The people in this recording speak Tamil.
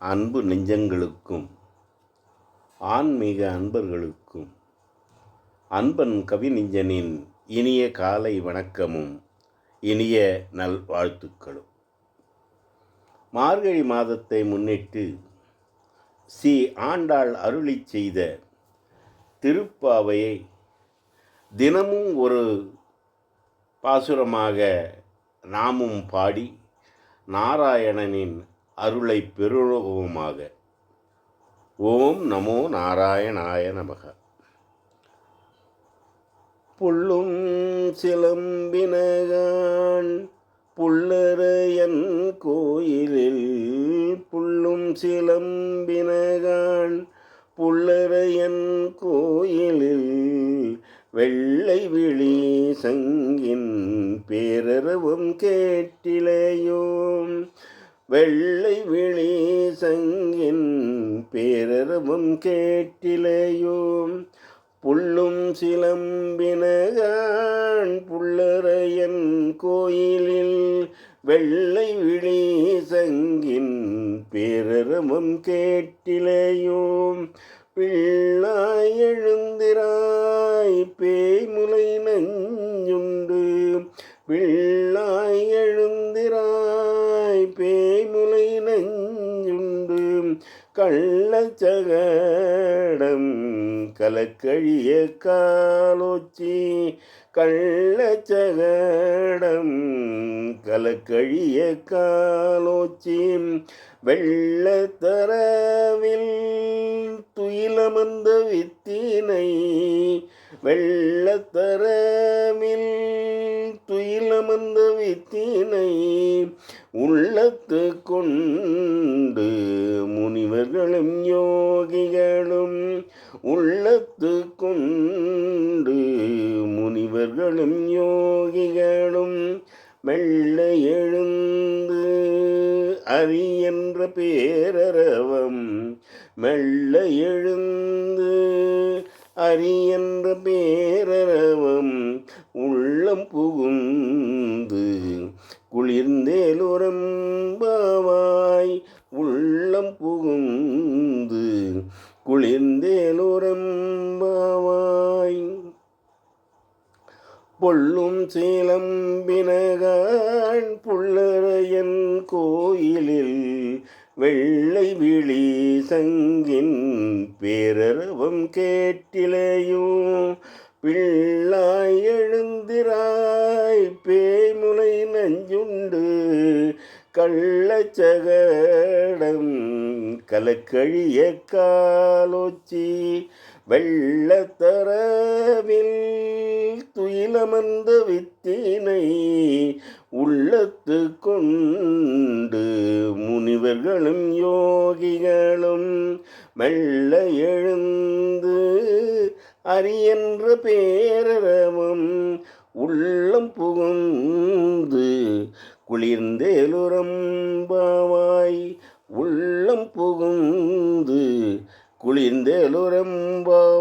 அன்பு நெஞ்சங்களுக்கும் ஆன்மீக அன்பர்களுக்கும் அன்பன் கவிநெஞ்சனின் இனிய காலை வணக்கமும் இனிய நல்வாழ்த்துக்களும் மார்கழி மாதத்தை முன்னிட்டு சி ஆண்டாள் அருளிச் செய்த திருப்பாவையை தினமும் ஒரு பாசுரமாக நாமும் பாடி நாராயணனின் அருளை பெறுவோமாக ஓம் நமோ நாராயணாய நமக. புள்ளும் சிலம்பினகான் புல்லரையன் கோயிலில் புள்ளும் சிலம்பினகான் புல்லரையன் கோயிலில் வெள்ளை விழி சங்கின் பேரரவும் கேட்டிலேயோம். வெள்ளை விழி சங்கின் பேரரவும் கேட்டிலையோம் புள்ளும் சிலம்பினகான் புல்லரையன் கோயிலில் வெள்ளை விழி சங்கின் பேரரவும் கேட்டிலையோம் பிள்ளாய் எழுந்திராய் கள்ளச்சகடம் கலக்கழிய காலோச்சி. கள்ளச்சகடம் கலக்கழிய காலோச்சி. வெள்ளத்தரவில் துயிலமர்ந்த வித்தினை. வெள்ளத்தரவில் துயிலமர்ந்த வித்தினை. உள்ளத்து கொண்டு முனிவர்களும் யோகிகளும் உள்ளத்து கொண்டு முனிவர்களும் யோகிகளும் மெல்ல எழுந்து அரி என்ற பேரரவம் மெல்ல எழுந்து அரி என்ற பேரரவம் உள்ளம் புகுந்து குளிர்ந்தேலுரம்பாவாய் பொள்ளும் சீலம்பினகான் புள்ளரையன் கோயிலில் வெள்ளை விழி சங்கின் பேரரவம் கேட்டிலையோ. பிள்ளாய் எழுந்திராய் பேய்முலை நஞ்சுண்டு கள்ளச்சகடம் கலக்கழிய காலோச்சி வெள்ளத்தரவில் து துயிலமர்ந்த வித்தினை உள்ளத்து கொண்டு முனிவர்களும் யோகிகளும் மெல்ல எழுந்து அரியன்ற பேரரவம் உள்ளம் புகுந்து குளிர்ந்தேலுரம்பாவாய் உள்ளம் புகுந்து குளிர்ந்தேலுரம்பாவாய்